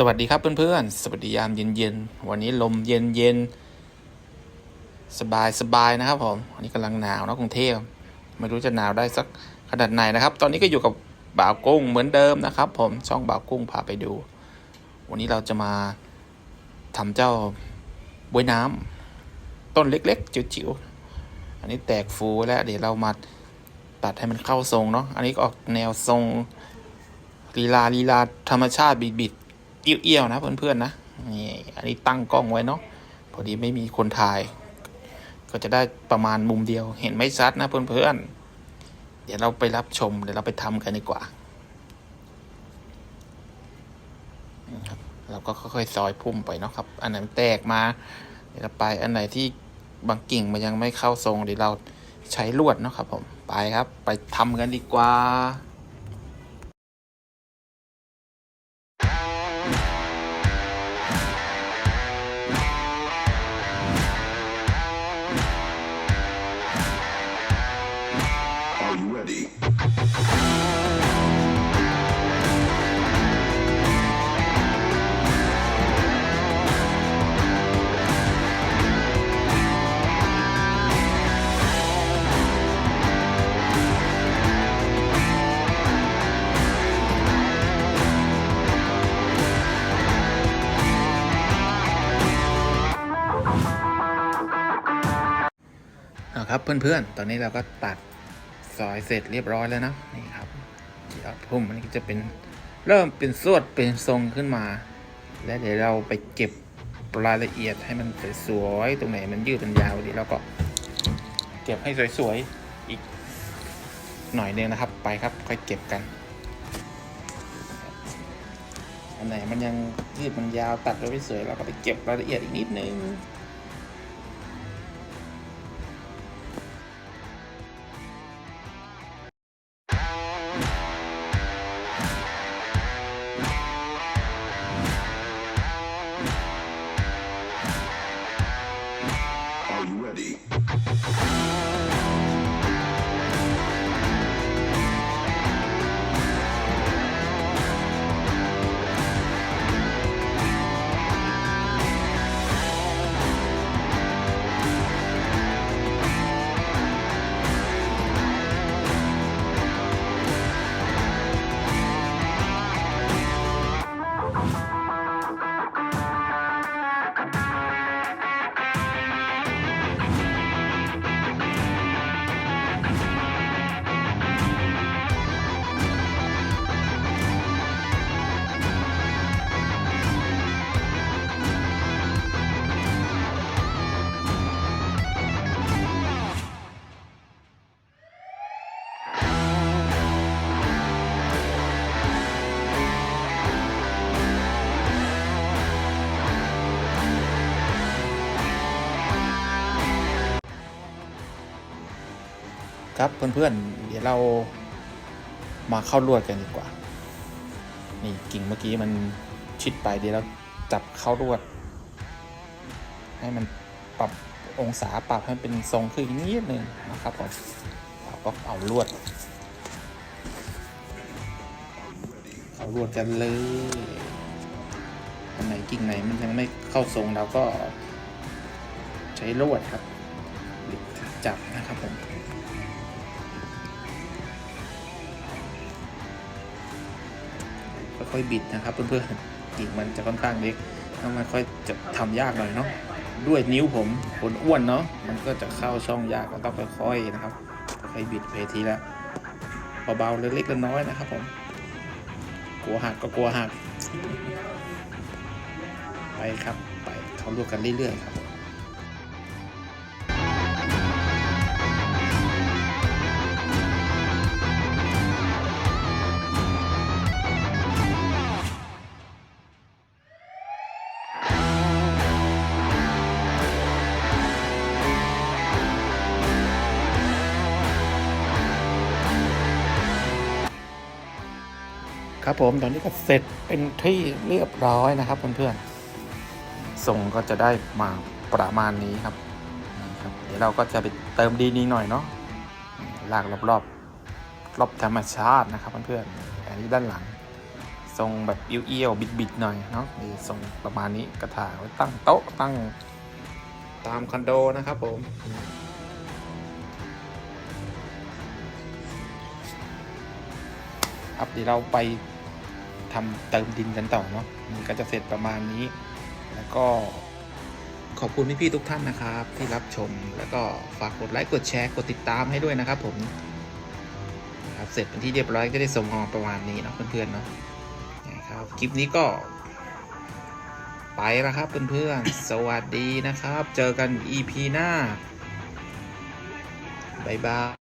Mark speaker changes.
Speaker 1: สวัสดีครับเพื่อนๆ สวัสดียามเย็นๆ วันนี้ลมเย็นๆ สบายๆนะครับผมวันนี้กำลังหนาวนะกรุงเทพไม่รู้จะหนาวได้สักขนาดไหนนะครับ ตอนนี้ก็อยู่กับบ่าวกุ้งเหมือนเดิมนะครับผมช่องบ่าวกุ้งพาไปดู วันนี้เราจะมาทำเจ้าบวยน้ำต้นเล็กๆ จิ๋วๆ อันนี้แตกฟูแล้วเดี๋ยวเรามาตัดให้มันเข้าทรงเนาะ อันนี้ออกแนวทรงลีลาลีลาธรรมชาติบิดๆ เอี้ยวๆนะเพื่อนๆนะนี่อันนี้ตั้งกล้องไว้เนาะพอดีไม่มีคนถ่าย ก็จะได้ประมาณมุมเดียว เห็นไม่ชัดนะเพื่อนๆ เดี๋ยวเราไปรับชมเดี๋ยวเราไปทำกันดีกว่าครับเราก็ค่อยๆซอยพุ่มไปเนาะครับ อันไหนแตกมาเดี๋ยวเราไปอันไหนที่บางกิ่งมันยังไม่เข้าทรงเดี๋ยวเราใช้ลวดเนาะครับผมไปครับ ไปทำกันดีกว่า ครับเพื่อนๆ ตอนนี้เราก็ตัด ซอยเสร็จเรียบร้อยแล้วนะนี่ครับเดี๋ยวพุ่มมันก็จะเป็นเริ่มเป็นสวดเป็นทรงขึ้นมา และเดี๋ยวเราไปเก็บรายละเอียดให้มันสวยๆตรงไหนมันยืดมันยาวเดี๋ยวเราก็ เก็บให้สวยๆอีกหน่อยนึงนะครับ ไปครับค่อยเก็บกันอันไหนมันยังยืดมันยาวตัดไว้ไม่สวยเราก็ไปเก็บรายละเอียดอีกนิดนึง
Speaker 2: Are you ready?
Speaker 1: ครับเพื่อนๆ เดี๋ยวเรามาเข้าลวดกันดีกว่า นี่กิ่งเมื่อกี้มันชิดไปเดี๋ยวเราจับเข้าลวด ให้มันปรับองศาปรับให้เป็นทรงขึ้นอีกนิดนึงนะครับผมเราก็เอาลวด เอาลวดกันเลยอันไหนกิ่งไหนมันยังไม่เข้าทรงเราก็ใช้ลวดครับ จับนะครับผม ค่อยๆบิดนะครับเพื่อนๆกิ่งมันจะค่อนข้างเล็กถ้ามันค่อยจะทำยากหน่อยเนาะด้วยนิ้วผมคนอ้วนเนาะมันก็จะเข้าช่องยากก็ต้องค่อยๆนะครับค่อยบิดไปทีละเบาๆเล็กๆน้อยๆนะครับผมกลัวหักก็กลัวหักไปครับ ไปเขาลวกกันเรื่อยๆครับ ครับผมตอนนี้ก็เสร็จเป็นที่เรียบร้อยนะครับเพื่อนๆทรงก็จะได้มาประมาณนี้ครับนี่ครับ เดี๋ยวเราก็จะไปเติมดีนี้หน่อยเนาะลากรอบๆรอบธรรมชาตินะครับเพื่อนๆอันนี้ด้านหลังทรงแบบเอี้ยวๆบิดๆหน่อยเนาะนี่ทรงประมาณนี้กระถางไว้ตั้งโต๊ะตั้งตามคอนโดนะครับผมครับเดี๋ยวเราไป ทำเติมดินกันต่อเนาะมันก็จะเสร็จประมาณนี้ แล้วก็ขอบคุณพี่ๆทุกท่านนะครับ ที่รับชมแล้วก็ฝากกดไลค์กดแชร์กดติดตามให้ด้วยนะครับ ผมครับเสร็จเป็นที่เรียบร้อยก็ได้ส่งออกประมาณนี้เนาะเพื่อนๆเนาะนะครับคลิปนี้ก็ ไปแล้วครับเพื่อนๆสวัสดีนะครับ เจอกัน EP หน้าบ๊ายบาย